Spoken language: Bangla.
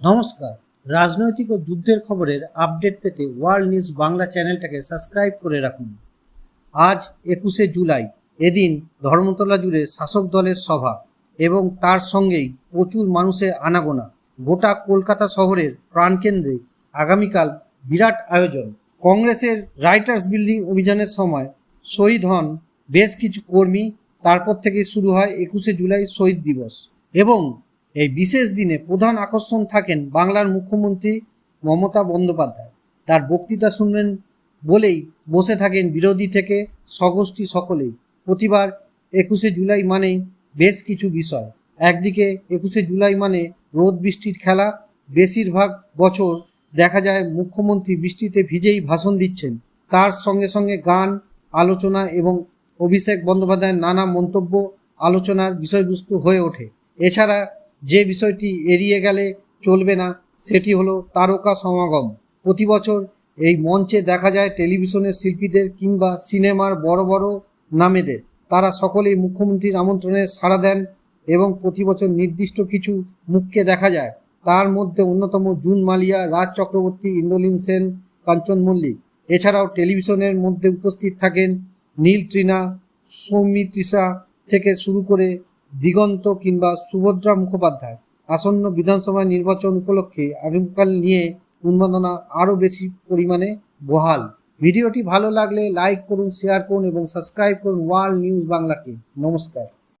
নমস্কার। রাজনৈতিক ও যুদ্ধের খবরের আপডেট পেতে ওয়ার্ল্ড নিউজ বাংলা চ্যানেলটাকে সাবস্ক্রাইব করে রাখুন। আজ একুশে জুলাই, এদিন ধর্মতলা জুড়ে শাসক দলের সভা এবং তার সঙ্গেই প্রচুর মানুষের আনাগোনা। গোটা কলকাতা শহরের প্রাণকেন্দ্রে আগামীকাল বিরাট আয়োজন। কংগ্রেসের রাইটার্স বিল্ডিং অভিযানের সময় শহীদ হন বেশ কিছু কর্মী। তারপর থেকে শুরু হয় একুশে জুলাই শহীদ দিবস। এবং এই বিশেষ দিনে প্রধান আকর্ষণ থাকেন বাংলার মুখ্যমন্ত্রী মমতা বন্দ্যোপাধ্যায়। তার বক্তৃতা শুনবেন বলেই বসে থাকেন বিরোধী থেকে স্বগোষ্ঠী সকলেই। প্রতিবার একুশে জুলাই মানেই বেশ কিছু বিষয়। একদিকে একুশে জুলাই মানে রোদ বৃষ্টির খেলা। বেশিরভাগ বছর দেখা যায় মুখ্যমন্ত্রী বৃষ্টিতে ভিজেই ভাষণ দিচ্ছেন। তার সঙ্গে সঙ্গে গান, আলোচনা এবং অভিষেক বন্দ্যোপাধ্যায়ের নানা মন্তব্য, আলোচনার বিষয়বস্তু হয়ে ওঠে। এছাড়া যে বিষয়টি এড়িয়ে গেলে চলবে না, সেটি হলো তারকা সমাগম। প্রতি বছর এই মঞ্চে দেখা যায় টেলিভিশনের শিল্পীদের কিংবা সিনেমার বড় বড় নামেদের। তারা সকলেই মুখ্যমন্ত্রীর আমন্ত্রণে সাড়া দেন এবং প্রতি বছর নির্দিষ্ট কিছু মুখকে দেখা যায়। তার মধ্যে অন্যতম জুন মালিয়া, রাজ চক্রবর্তী ইন্দ্রলীন সেন, কাঞ্চন মল্লিক। এছাড়াও টেলিভিশনের মধ্যে উপস্থিত থাকেন নীল তৃণা সৌমিত্রিষা থেকে শুরু করে দিগন্ত কিংবা সুভদ্রা মুখোপাধ্যায় আসন্ন বিধানসভা নির্বাচন উপলক্ষে আগামীকাল নিয়ে উন্মাদনা আরও বেশি পরিমাণে বহাল। ভিডিওটি ভালো লাগলে লাইক করুন, শেয়ার করুন এবং সাবস্ক্রাইব করুন ওয়ার্ল্ড নিউজ বাংলাকে। নমস্কার।